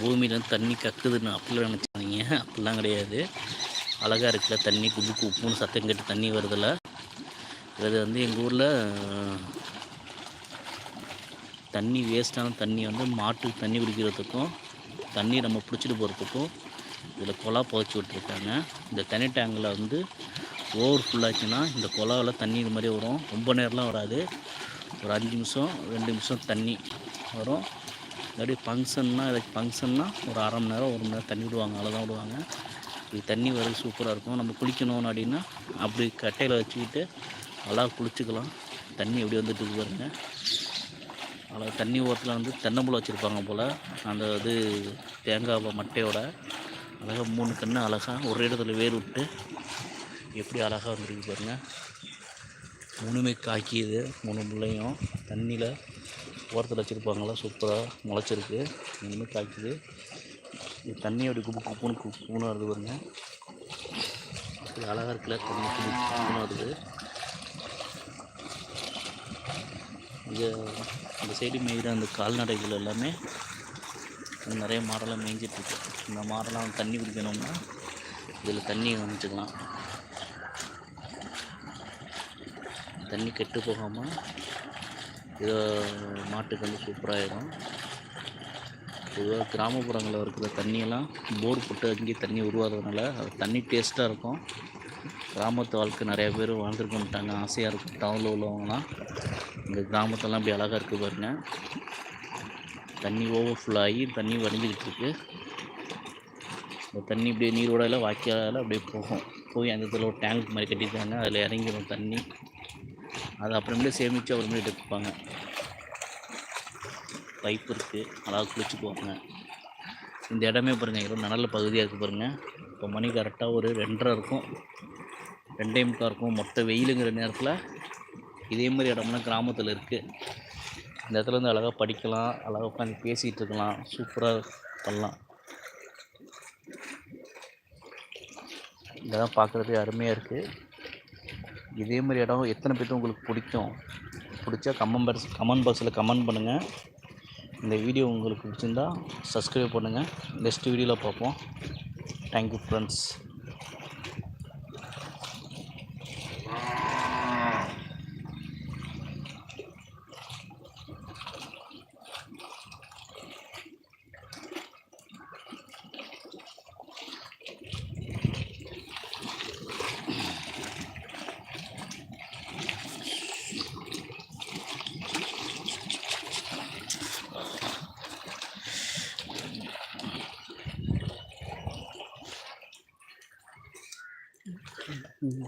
பூமியிலேருந்து தண்ணி கக்குதுன்னு அப்படிலாம் நினச்சிருந்தீங்க அப்படிலாம் கிடையாது. அழகாக இருக்குல்ல தண்ணி குபுக்கு உப்புன்னு சத்தம் கேட்டு தண்ணி வருதில்ல. இது வந்து எங்கள் ஊரில் தண்ணி வேஸ்ட்டான தண்ணி வந்து மாட்டுக்கு தண்ணி குடிக்கிறதுக்கும் தண்ணி நம்ம பிடிச்சிட்டு போகிறதுக்கும் இதில் குழா புதைச்சி விட்ருக்காங்க இந்த தண்ணி டேங்கில் வந்து ஓவர் ஃபுல்லாச்சுன்னா இந்த குழாவில் தண்ணி இது மாதிரி வரும். ரொம்ப நேரம்லாம் வராது. ஒரு அஞ்சு நிமிஷம் ரெண்டு நிமிஷம் தண்ணி வரும். இல்லாட்டி ஃபங்க்ஷன்னா ஏதாச்சும் ஃபங்க்ஷன்னா ஒரு அரை மணி நேரம் ஒரு மணி நேரம் தண்ணி விடுவாங்க அவ்வளோதான் விடுவாங்க. இது தண்ணி வரது சூப்பராக இருக்கும். நம்ம குளிக்கணும் அப்படின்னா அப்படி கட்டையில் வச்சுக்கிட்டு நல்லா குளிச்சுக்கலாம். தண்ணி எப்படி வந்துட்டு பாருங்கள் பாருங்க. தண்ணி ஓரத்தில் வந்து தென்னம்பழம் வச்சுருப்பாங்க போல். அந்த இது தேங்காய் மட்டையோட. அழகாக மூணு கன்று அழகாக ஒரு இடத்துல வேர் விட்டு எப்படி அழகாக வந்துருக்கு பாருங்கள் மூணுமே காய்க்கிது மூணு முள்ளையும் தண்ணியில் ஓரத்தில் வச்சுருப்பாங்களா சூப்பராக முளைச்சிருக்கு. இனிமேல் காய்க்குது. இது தண்ணி அப்படி குப்பு குப்புன்னு குப்புன்னு வருது பாருங்க. அப்படி அழகாக இருக்குல்ல தண்ணி குப்பு குப்புன்னு வருது. இது அந்த சைடு மேய்கிற அந்த கால்நடைகள் எல்லாமே நிறைய மாடெல்லாம் மேய்ஞ்சிட்ருக்கு இந்த மாடெல்லாம் தண்ணி குடிக்கணும்னா இதில் தண்ணி அமைச்சுக்கலாம் தண்ணி கெட்டு போகாமல் இதை மாட்டுக்கு வந்து சூப்பராகிடும் பொதுவாக கிராமப்புறங்களில் இருக்கிற தண்ணியெல்லாம் போர் போட்டு அங்கேயே தண்ணி உருவாகிறதுனால அது தண்ணி டேஸ்ட்டாக இருக்கும். கிராமத்து வாழ்க்கை நிறைய பேர் வாழ்ந்துருக்க மாட்டாங்க. ஆசையாக இருக்கும். டவுனில் உள்ளவங்களாம் இந்த கிராமத்தெல்லாம் இப்படி அழகாக இருக்குது பாருங்க. தண்ணி ஓவர் ஃபுல்லாகி தண்ணி வடிஞ்சிக்கிட்டு இருக்கு. இந்த தண்ணி இப்படியே நீரோடையில் வாய்க்கால அப்படியே போகும். போய் அந்த இடத்துல ஒரு டேங்க் மாதிரி கட்டிட்டாங்க அதில் இறங்கிடும் தண்ணி. அதை அப்புறமேட்டு சேமித்து அப்புறமேட்டு எடுத்துப்பாங்க பைப் இருக்குது அழகாக குளிச்சுக்குவாங்க இந்த இடமே பாருங்கள் இரவு நல்ல பகுதியாக இருக்குது பாருங்கள் இப்போ மணி கரெக்டாக ஒரு ரெண்டரை இருக்கும். ரெண்டே முக்கால் இருக்கும். மொத்த வெயிலுங்கிற நேரத்தில் இதே மாதிரி இடம்லாம் கிராமத்தில் இருக்குது இந்த இடத்துல வந்து அழகாக படிக்கலாம். அழகாக உட்காந்து பேசிகிட்டு இருக்கலாம். சூப்பராக பண்ணலாம். இதெல்லாம் பார்க்குறதுக்கு அருமையாக இருக்குது இதே மாதிரி இடம் எத்தனை பேர்த்து உங்களுக்கு பிடிக்கும்? பிடிச்சா கமெண்ட் பாக்ஸ் கமெண்ட் பாக்ஸில் கமெண்ட் பண்ணுங்கள் இந்த வீடியோ உங்களுக்கு பிடிச்சிருந்தா சப்ஸ்கிரைப் பண்ணுங்கள் நெக்ஸ்ட் வீடியோவில் பார்ப்போம். Thank you friends Mm-hmm.